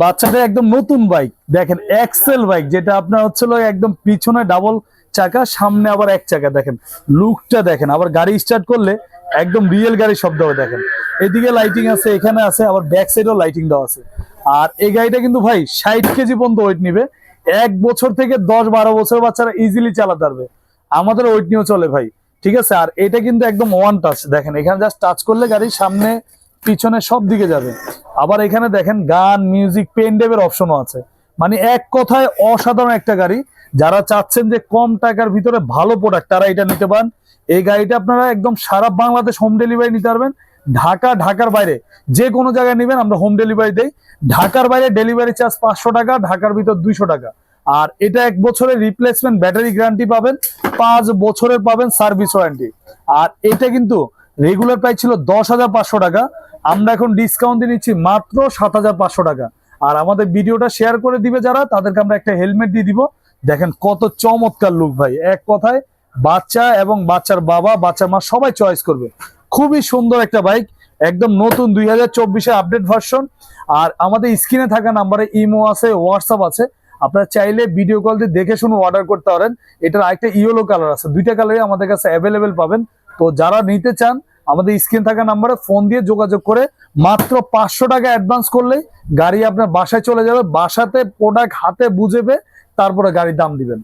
বাচ্চাটা একদম নতুন বাইক। দেখেন এক্সেল বাইক, যেটা আপনার হচ্ছিল একদম পিছনে ডাবল চাকা, সামনে আবার এক চাকা। দেখেন লুকটা দেখেন, আবার গাড়ি স্টার্ট করলে একদম রিয়েল গাড়ির শব্দ হবে দেখেন। এদিকে লাইটিং আছে, এখানে আছে, আবার ব্যাক সাইডেও লাইটিং দেওয়া আছে। আর এই গাড়িটা কিন্তু ভাই, ষাট কেজি পর্যন্ত ওয়েট নিবে। এক বছর থেকে দশ বারো বছর বাচ্চারা ইজিলি চালাতে পারবে। আমাদের ওয়েট নিয়েও চলে ভাই, ঠিক আছে? আর এটা কিন্তু একদম ওয়ান টাচ দেখেন, এখানে জাস্ট টাচ করলে গাড়ির সামনে, পিছনে সব দিকে যাবে। আবার এখানে দেখেন গান মিউজিক পেন ডেভের অপশনও আছে। মানে এক কথায় অসাধারণ একটা গাড়ি। যারা চাচ্ছেন যে কম টাকার ভিতরে ভালো প্রোডাক্ট তারা এটা নিতে পারেন। এই গাড়িটা আপনারা একদম সারা বাংলাদেশ হোম ডেলিভারি নিতে পারবেন। ঢাকা, ঢাকার বাইরে যে কোনো জায়গায় নেবেন, আমরা হোম ডেলিভারি দেই। ঢাকার বাইরে ডেলিভারি চার্জ পাঁচশো টাকা, ঢাকার ভিতর দুইশো টাকা। আর এটা এক বছরের রিপ্লেসমেন্ট ব্যাটারি গ্যারান্টি পাবেন। পাঁচ বছরের পাবেন সার্ভিস ওয়ারেন্টি আর এটা কিন্তু রেগুলার প্রাইস ছিল দশ হাজার পাঁচশো টাকা। আমরা এখন ডিসকাউন্ট দিয়ে নিচ্ছি মাত্র সাত হাজার পাঁচশো টাকা। আর আমাদের ভিডিওটা শেয়ার করে দিবে যারা, তাদেরকে আমরা একটা হেলমেট দিয়ে দিব। দেখেন কত চমৎকার লুক ভাই। এক কথায় বাচ্চা এবং বাচ্চার বাবা বাচ্চার মা সবাই চয়েস করবে। খুবই সুন্দর একটা বাইক একদম নতুন দুই হাজার চব্বিশে আপডেট ভার্সন আর আমাদের স্ক্রিনে থাকা নাম্বারে ইমো আছে হোয়াটসঅ্যাপ আছে। আপনারা চাইলে ভিডিও কল দিয়ে দেখে শুনে অর্ডার করতে পারেন। এটার আরেকটা ইয়েলো কালার আছে। দুইটা কালারই আমাদের কাছে অ্যাভেলেবেল পাবেন। তো যারা নিতে চান আমাদের স্ক্রিন থাকা নাম্বারে ফোন দিয়ে যোগাযোগ করে মাত্র পাঁচশো টাকা অ্যাডভান্স করলে গাড়ি আপনার বাসায় চলে যাবে, বাসাতে প্রোডাক্ট হাতে বুঝেবে তারপরে গাড়ির দাম দিবেন।